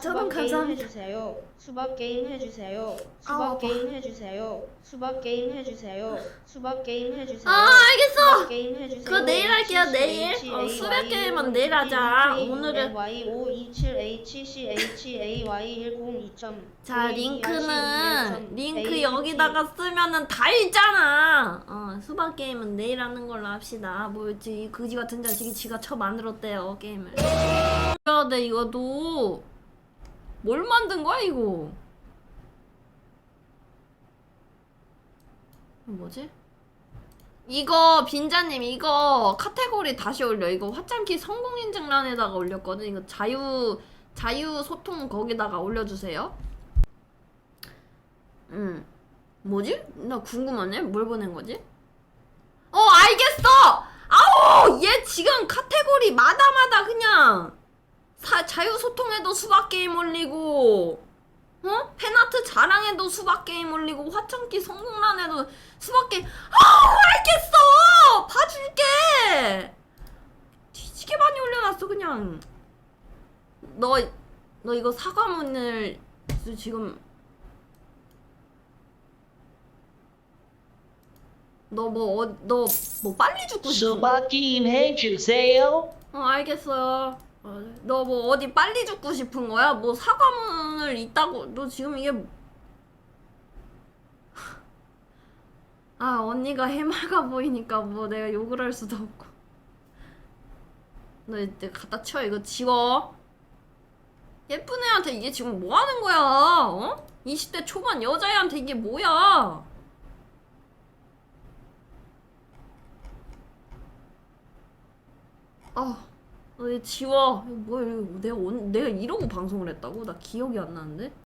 4,000원 게임 감사합니다. 해주세요. 수박 게임 해주세요. 아, 수박 아파. 게임 해주세요. 수박 게임 해주세요. 수박 게임 해주세요. 아 알겠어. 수박 게임 해주세요. 그거 내일 할게요, 내일. 어, 개만 5, 내일 하자. 오늘은- Y 5 2 7 H C H A Y 10 2점. 자 링크는 링크 여기다가 쓰면은 다 있잖아. 어 수박 게임은 내일 하는 걸로 합시다. 뭐였지 이 그지 같은 자식이 지가 쳐 만들었대요 게임을. 야, 내 이거도 뭘 만든 거야 이거? 뭐지? 이거 빈자님 이거 카테고리 다시 올려. 이거 화장키 성공 인증란에다가 올렸거든. 이거 자유 자유 소통 거기다가 올려주세요. 응. 뭐지? 나 궁금하네. 뭘 보낸 거지? 어, 알겠어! 아우! 얘 지금 카테고리 마다마다 그냥 사, 자유소통에도 수박게임 올리고 어? 팬아트 자랑에도 수박게임 올리고 화창기 성공란에도 수박게임 아우! 알겠어! 봐줄게! 뒤지게 많이 올려놨어 그냥 너, 너 이거 사과문을 지금 너 뭐, 어, 너 뭐 빨리 죽고 싶어? 수박 게임 해주세요. 어, 알겠어요. 어, 너뭐 어디 빨리 죽고 싶은 거야? 뭐 사과문을 있다고, 너 지금 이게. 아, 언니가 해맑아 보이니까 뭐 내가 욕을 할 수도 없고. 너 이제 갖다 치워, 이거 지워. 예쁜 애한테 이게 지금 뭐 하는 거야? 어? 20대 초반 여자애한테 이게 뭐야? 아, 너 이거 지워. 뭐야, 이거 내가, 온, 내가 이러고 방송을 했다고? 나 기억이 안 나는데?